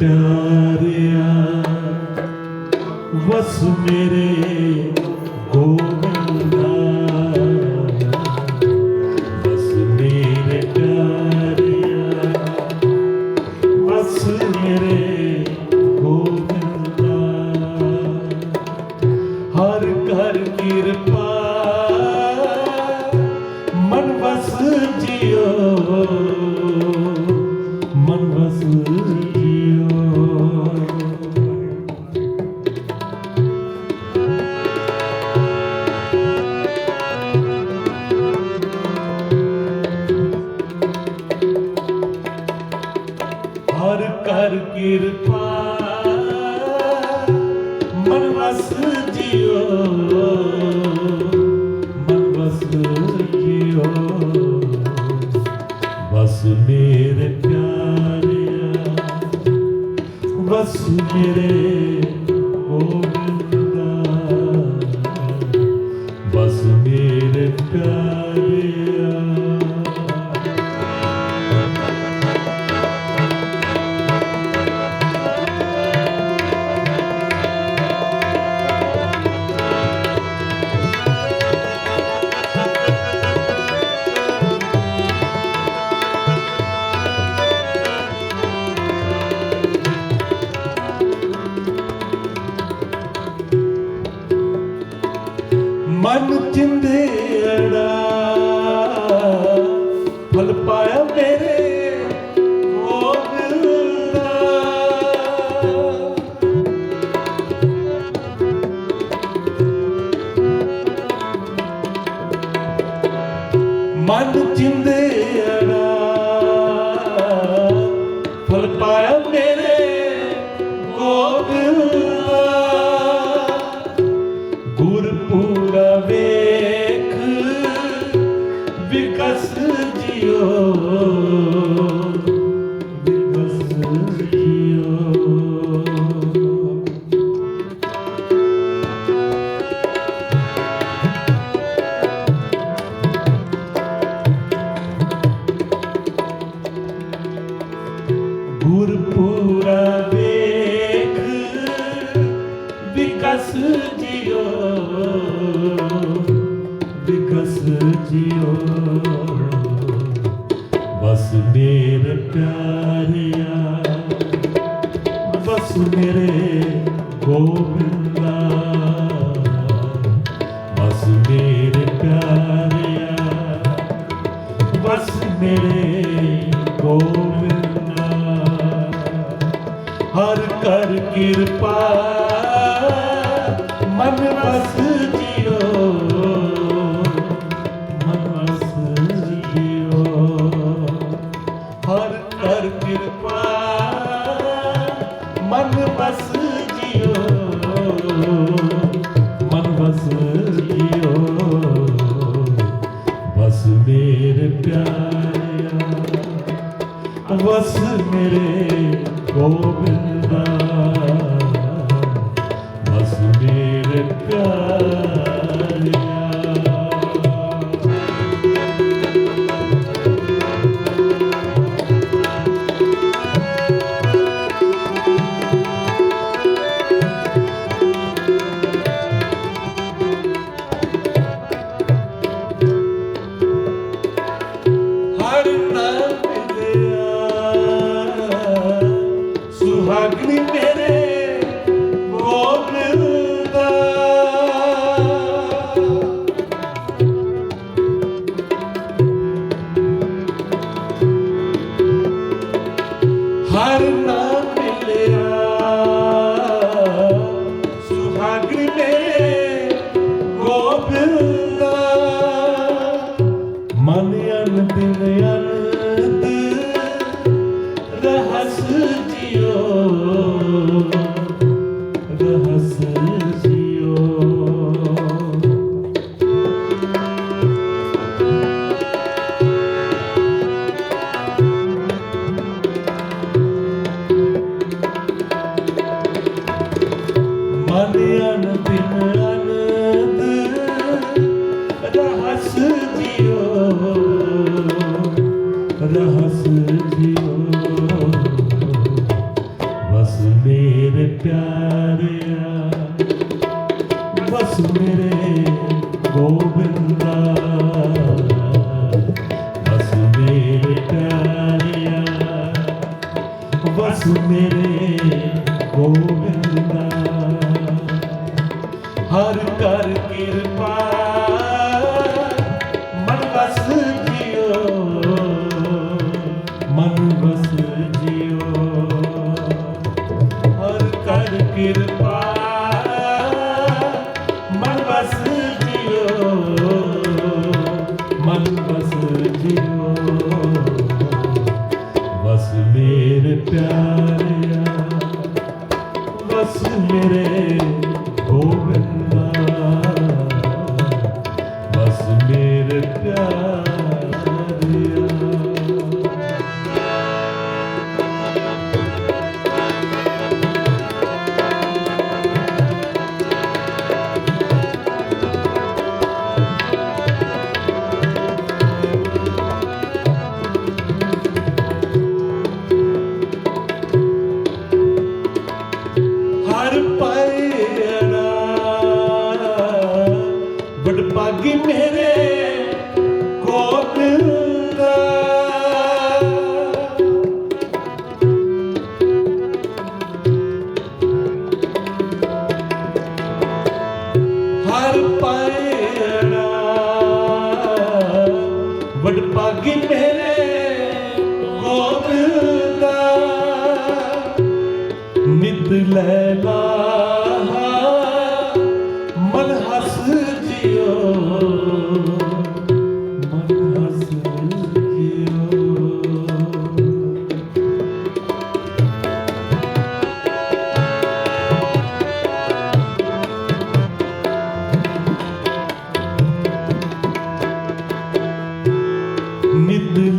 ਪਿਆਰਿਆ ਵਸ ਮੇਰੇ ਕਰ ਕਿਰਪਾ। ਮਨ ਵਸ ਜਿਓ ਮਨ ਵਸ ਜਿਓ ਬਸ ਮੇਰੇ ਪਿਆਰਿਆ। ਬਸ ਮੇਰੇ ਗੋਬਿੰਦਾ ਮਨ ਚਿੰਦੇੜਾ ਫਲ ਪਾਇਆ ਮੇਰੇ ਗੋਬਿੰਦਾ ਮਨ ਚਿੰਦੇੜਾ ਪਿਆਰਿਆ, ਬਸ ਮੇਰੇ ਗੋਬਿੰਦਾ। ਬਸ ਮੇਰੇ ਪਿਆਰਿਆ, ਬਸ ਮੇਰੇ ਗੋਬਿੰਦਾ। ਹਰ ਕਰ ਕਿਰਪਾ, ਮਨ ਬਸ ਕਿਰਪਾ ਮਨ ਬਸ ਜਿਓ ਮਨ ਬਸ ਜਿਓ ਬਸ ਮੇਰੇ ਪਿਆਰਿਆ ਬਸ ਮੇਰੇ ਗੋਬਿੰਦਾ। ਮੇਰੇ ਗੋਬਿੰਦਾ ਹਰ ਕਰ ਕਿਰਪਾ ਮਨ ਵਸ ਜਿਓ ਮਨ ਵਸ ਵਡਭਾਗੀ ਮੇਰੇ ਗੋਬਿੰਦਾ ਹਰ ਪੈਣਾ ਵਡਭਾਗੀ ਮੇਰੇ ਗੋਬਿੰਦਾ ਨਿਤ ਲੈਲਾ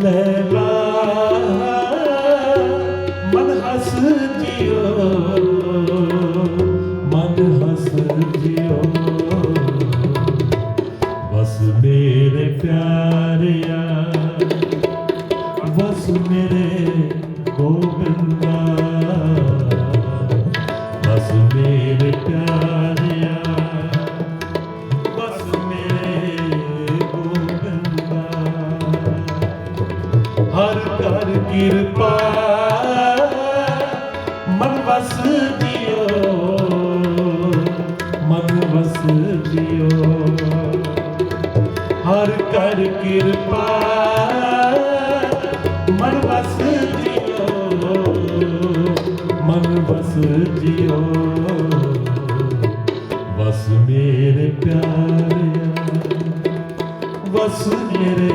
ਮਨ ਹਰ ਕਰ ਕਿਰਪਾ। ਮਨ ਵਸ ਜਿਓ ਮਨ ਵਸ ਜਿਓ ਹਰ ਕਰ ਕਿਰਪਾ। ਮਨ ਵਸ ਦਿਓ। ਮਨ ਵਸ ਜਿਓ ਬਸ ਮੇਰੇ ਪਿਆਰਿਆ। ਵਸ ਮੇਰੇ